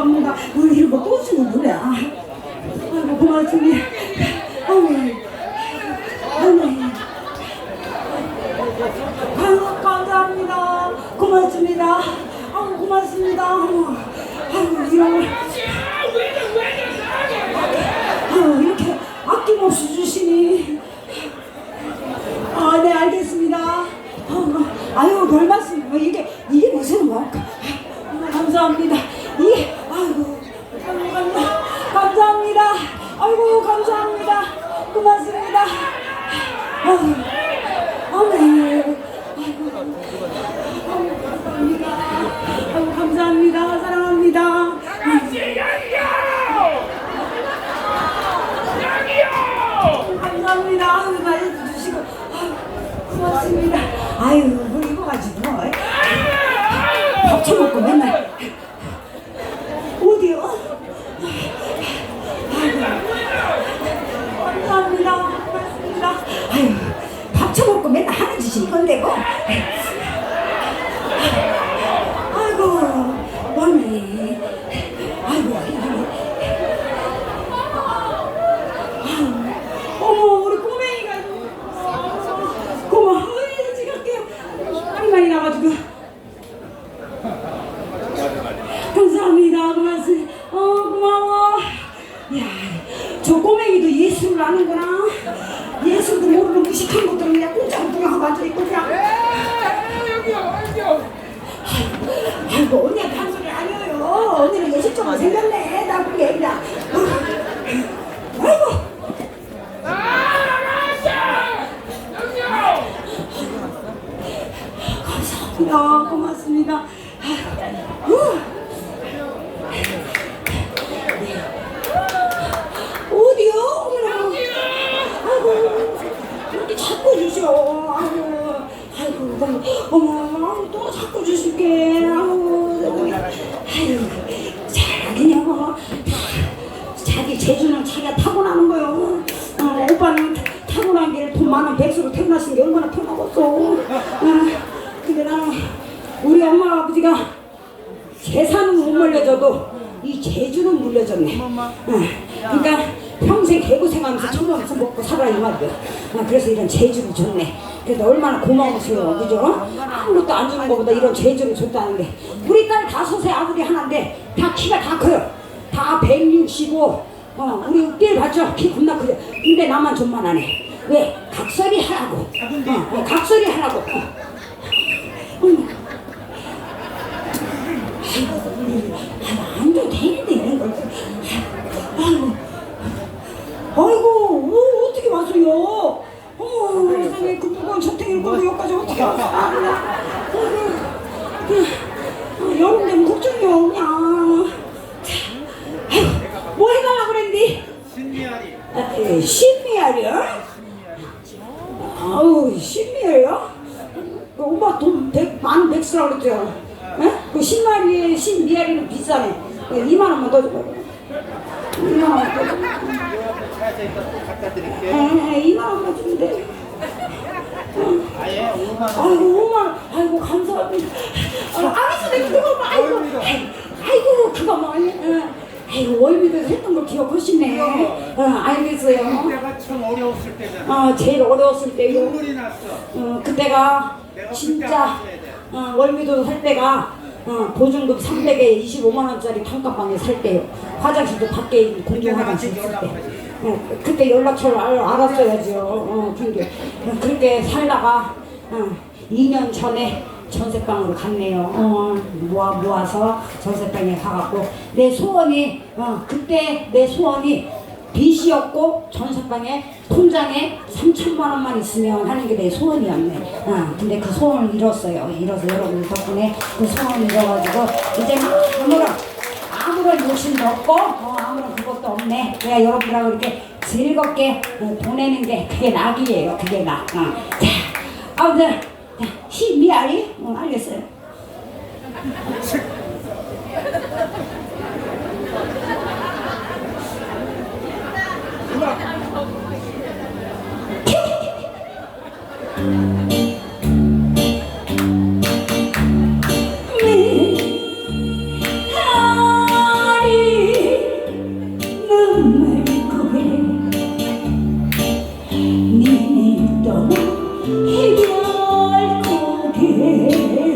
我们把，我们这个托举的本领啊，我跟你们说， 아유 많이 들으시고 아유, 고맙습니다. 아유 뭐 이거 가지고 밥 처먹고 맨날 어디요? 아유, 감사합니다. 고맙습니다. 아유 밥 처먹고 맨날 하는 짓이 이건데고. 아이고 언니가 판소리 아니에요. 언니는 뭐 예식적으로 생겼네. 나쁜 게 아니라 개고생하면서 천원씩 먹고 살아 이 말이야. 아, 그래서 이런 재주를 줬네. 그래서 얼마나 고마웠어요, 그죠? 아무것도 안 주는 것보다 이런 재주를 줬다는데 우리 딸 다섯에 아들이 하나인데 다 키가 다 커요. 다 165. 어, 우리 흑딜 봤죠? 키 겁나 크죠? 근데 나만 좀만하네. 왜? 각설이 하라고. 어, 어, 각설이 하라고. 어. 어. 안 줘도 되는데 이런 걸. 아이고, 아이고, 어, 어떻게 왔어요? 어머, 세상에 그 무거운 저택을 끌고 여기까지 어떻게 왔어? 아이고, 그, 여름 되면 걱정이요, 그냥. 자, 아이고, 뭐 해달라 그랬니? 신미아리. 아, 예, 신미알이요? 아우, 신미알이요? 그 오빠 돈 백, 만 백수라 그랬죠? 에? 그 신마리에 신미알이는 비싸네. 2만 원만 더 줘봐. 2만 원만 더줘 봐. 제가 이따 또 갖다 드릴게요. 에, 2만 원만 주면 돼. 아예 5만 원. 아이고, 5만 원. 아이고, 감사합니다. 아, 알았어, 내가 그거 뭐, 아이고. 아이고, 그거 뭐, 어, 아이고, 월미도에서 했던 걸 기억하시네. 어, 알겠어요. 내가 참 어려웠을 때잖아. 아, 제일 어려웠을 때요. 눈물이 났어. 어, 그때가 진짜 어, 월미도 살 때가 어, 보증금 300에 25만 원짜리 단칸방에 살 때요. 화장실도 밖에 있는 공중 화장실 쓸 때. 어, 그때 연락처를 알, 알았어야죠. 어, 그렇게 살다가 어, 2년 전에 전세방으로 갔네요. 어, 모아 모아서 전세방에 가갖고 내 소원이 어, 그때 내 소원이 빚이었고 전세방에 통장에 3천만 원만 있으면 하는 게 내 소원이었네. 어, 근데 그 소원을 이뤘어요. 이뤄서 여러분 덕분에 그 소원을 이뤄가지고 이제는 아무런 아무런 욕심도 없고 어, 없네. 내가 여러분하고 이렇게 즐겁게 어, 보내는 게 그게 낙이에요. 그게 낙. 어. 자, 아무튼 자, 희미아리 어, 알겠어요. 嘿嘿嘿嘿。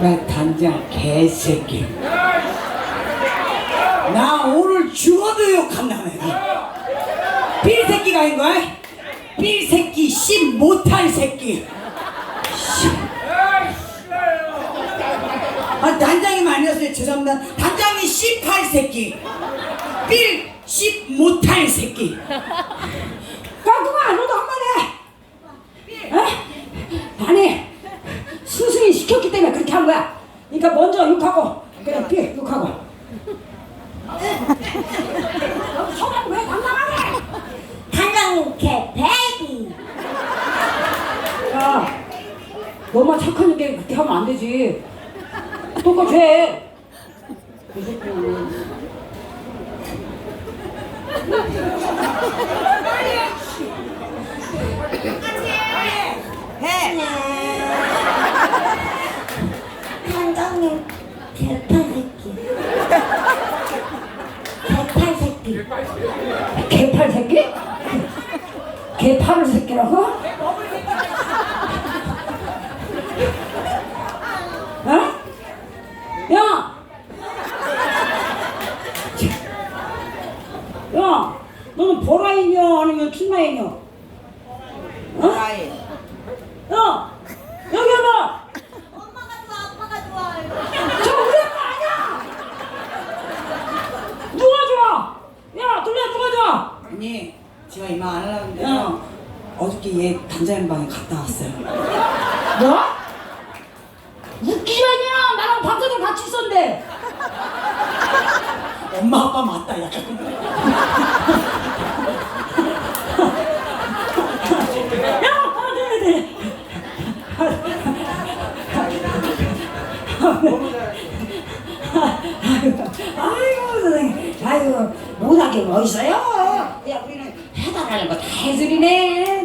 나 단장 개새끼. 나 오늘 죽어도 욕한다 내가. 삘 새끼가 아닌 거야? 삘 새끼 씨 못할 새끼. 씨. 아 단장이 아니었어요 죄송합니다. 단장이 씨팔 새끼. 삘씨 못할 새끼. 깡통아 너도 한번 해 어? 아니 시켰기 때문에 그렇게 한 거야. 그러니까 먼저 욕하고 그래 삐 욕하고. 성함 왜 당당하게 단장님 개패기 야 너만 착한 게 그렇게 하면 안 되지. 똑같이 해. 이 새끼는. 개패새끼 개팔새끼 개팔 새끼? 개팔을 새끼라고? 어? 야! 야! 너는 보라이냐 아니면 킹마이냐? 어? 아이. 야! 여기 와봐! 엄마가 좋아 아빠가 좋아 저 우리 아빠 아니야! 누가 좋아? 야, 둘레 누가 좋아? 언니 제가 이만 안 하려는데 어. 요 단장 방에 갔다 왔어요. 뭐? 웃기지 않냐? 나랑 박사장 같이 있었는데. 엄마 아빠 맞다 야. 야, 아, 네, 네. 아이고, 선생님. 아이고, 못하게 뭐 있어요? 야, 우리는 해달라는 거 다 해드리네.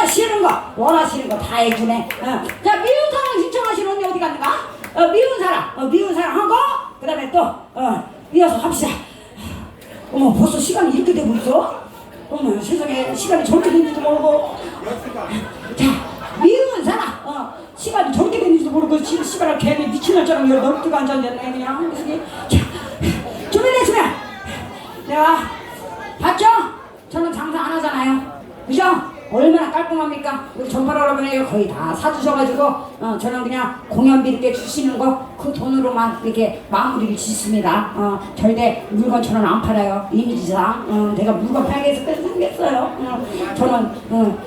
뭐, 원하시는 거, 원하시는 거 다 해주네. 어. 자, 미운 사람 신청하시는 언니 어디 갔는가? 어, 미운 사람, 어, 미운 사람 하고, 그 다음에 또, 어, 이어서 합시다. 어머, 벌써 시간이 이렇게 있어? 어머, 세상에 시간이 저렇게 됐는지도 모르고. 자, 미운 사람, 어, 시간이 저렇게 됐는지도 모르고 시간을 괜히 미친 날처럼 여기 넓게 앉아있네 그냥. 자, 준비됐으면 내가 봤죠? 저는 장사 안 하잖아요. 그죠? 얼마나 깔끔합니까? 우리 전파 여러분이 거의 다 사주셔가지고 어, 저는 그냥 공연비 이렇게 주시는 거 그 돈으로만 이렇게 마무리를 짓습니다. 어, 절대 물건 저는 안 팔아요. 이미지상 어, 내가 물건 팔게 해서 그래서 생겼어요. 어, 저는 어,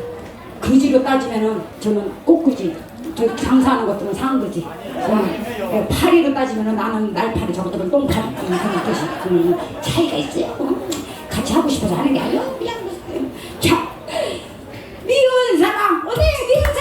그지로 따지면은 저는 꽃그지. 저 장사하는 것들은 상그지. 어, 파리로 따지면은 나는 날파리 저것들은 똥파리 그런 뜻이 음, 차이가 있어요. 어, 같이 하고 싶어서 하는 게 아니에요. 그냥 Nih, gua nih